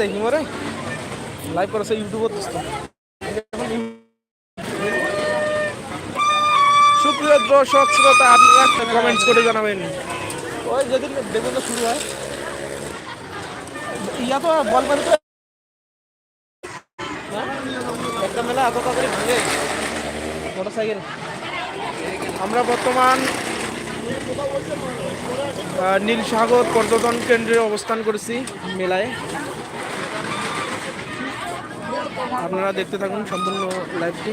দেখি মরে। লাইভ করেছে ইউটিউবত সুপ্রিয় দর্শক, শ্রোতা, আপনারা কমেন্টস করে জানাবেন। ওই যেদিন দেখুন শুরু হয়। ইয়া তো বল পারে তো? একটা মেলা এত তাড়াতাড়ি ভাঙে। Motorcycle. আমরা বর্তমান নীলসাগর পর্যটন কেন্দ্রে অবস্থান করেছি মেলায়। আপনারা দেখতে থাকুন সম্পূর্ণ লাইভটি।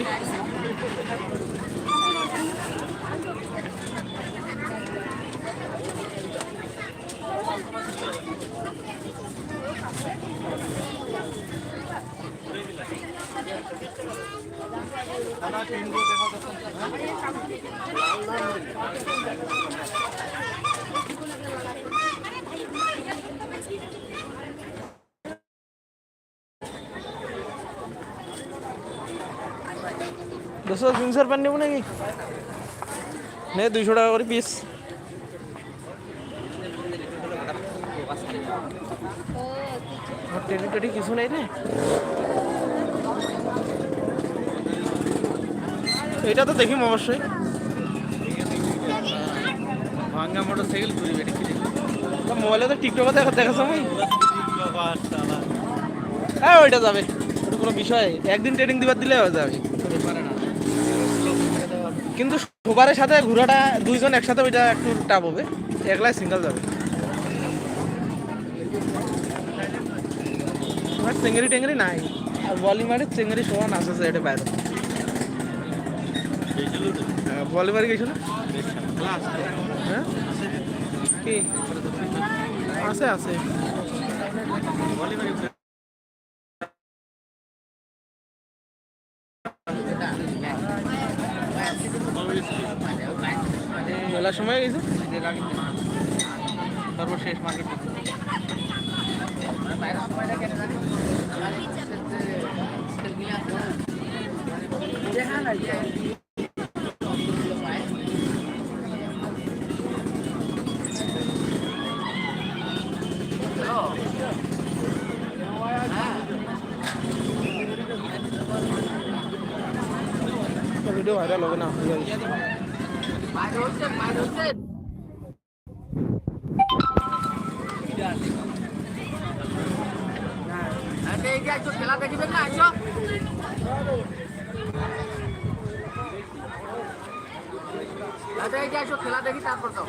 দুশো তিনশোর প্যান্ট নেব নাকি? নে দুইশো টাকা করে পিস টেডি টেডি কিছু নেই রে এটা তো দেখিম অবশ্যই। ভাঙ্গা মোটর সাইকেল ঘুরি তো মোবাইলে তো টিকটকে দেখা দেখাছ আমি হ্যাঁ ওইটা যাবে। কোনো বিষয়। একদিন ট্রেনিং দিবার দিলে যাবে। কিন্তু সবারের সাথে ঘোরাটা দুইজন একসাথে ওইটা একটু টাপ হবে। একলাই সিঙ্গেল যাবে। তোমার চেঙ্গেরি নাই। আর বলি মারি চেঙ্গেরি সমান আছে এটা বাইরে। বলি মারি গেছিল হ্যাঁ? কি? আছে আছে। মেলার সময় গেছে সর্বশেষ মার্কেট ভিডিও ভাইরাল হবে না খেলা দেখিবেন না খেলা দেখি তারপর তো।